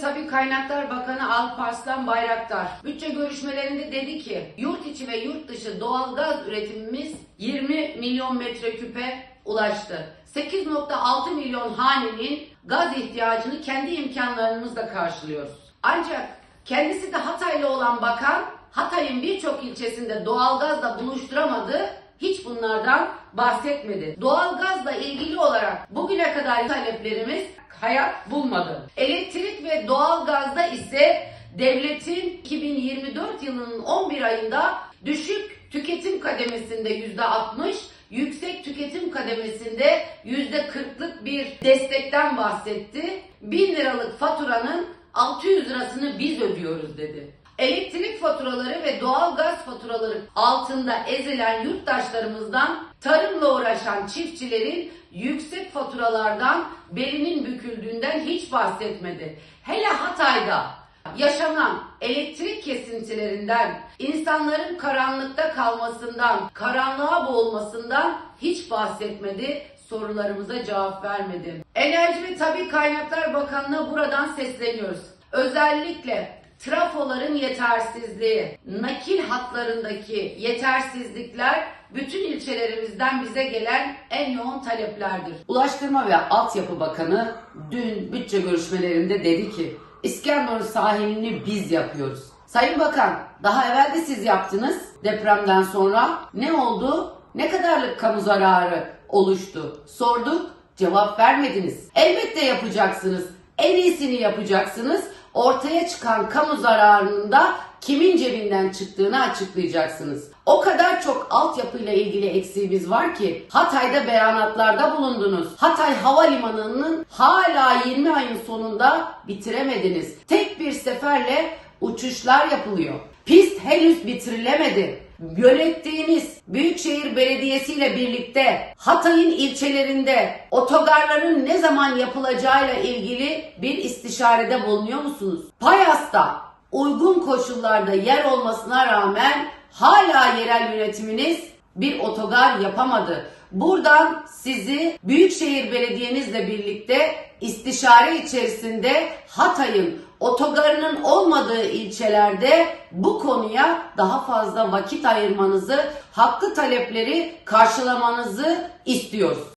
Tabi Kaynaklar Bakanı Alparslan Bayraktar bütçe görüşmelerinde dedi ki yurt içi ve yurt dışı doğalgaz üretimimiz 20 milyon metreküpe ulaştı. 8.6 milyon hanenin gaz ihtiyacını kendi imkanlarımızla karşılıyoruz. Ancak kendisi de Hataylı olan bakan Hatay'ın birçok ilçesinde doğalgazla buluşturamadı hiç bunlardan bahsetmedi. Doğalgazla ilgili olarak bugüne kadar taleplerimiz hayat bulmadı. Elektrik ve doğalgazda ise devletin 2024 yılının 11 ayında düşük tüketim kademesinde %60, yüksek tüketim kademesinde %40'lık bir destekten bahsetti. 1000 liralık faturanın 600 lirasını biz ödüyoruz dedi. Elektrik faturaları ve doğalgaz faturaları altında ezilen yurttaşlarımızdan tarımla uğraşan çiftçilerin yüksek faturalardan belinin büküldüğünden hiç bahsetmedi. Hele Hatay'da yaşanan elektrik kesintilerinden, insanların karanlıkta kalmasından, karanlığa boğulmasından hiç bahsetmedi sorularımıza cevap vermedi. Enerji ve Tabi Kaynaklar Bakanlığı'na buradan sesleniyoruz. Özellikle trafoların yetersizliği, nakil hatlarındaki yetersizlikler bütün ilçelerimizden bize gelen en yoğun taleplerdir. Ulaştırma ve Altyapı Bakanı dün bütçe görüşmelerinde dedi ki İskenderun sahilini biz yapıyoruz. Sayın Bakan daha evvel de siz yaptınız depremden sonra. Ne oldu? Ne kadarlık kamu zararı oluştu? Sorduk cevap vermediniz. Elbette yapacaksınız. En iyisini yapacaksınız. Ortaya çıkan kamu zararının da kimin cebinden çıktığını açıklayacaksınız. O kadar çok altyapıyla ilgili eksiğimiz var ki Hatay'da beyanatlarda bulundunuz. Hatay Havalimanı'nın hala 20 ayın sonunda bitiremediniz. Tek bir seferle uçuşlar yapılıyor. Pist henüz bitirilemedi. Yönettiğiniz Büyükşehir Belediyesi ile birlikte Hatay'ın ilçelerinde otogarların ne zaman yapılacağıyla ilgili bir istişarede bulunuyor musunuz? Payas'ta uygun koşullarda yer olmasına rağmen hala yerel yönetiminiz bir otogar yapamadı. Buradan sizi Büyükşehir Belediyenizle birlikte istişare içerisinde Hatay'ın otogarının olmadığı ilçelerde bu konuya daha fazla vakit ayırmanızı, haklı talepleri karşılamanızı istiyoruz.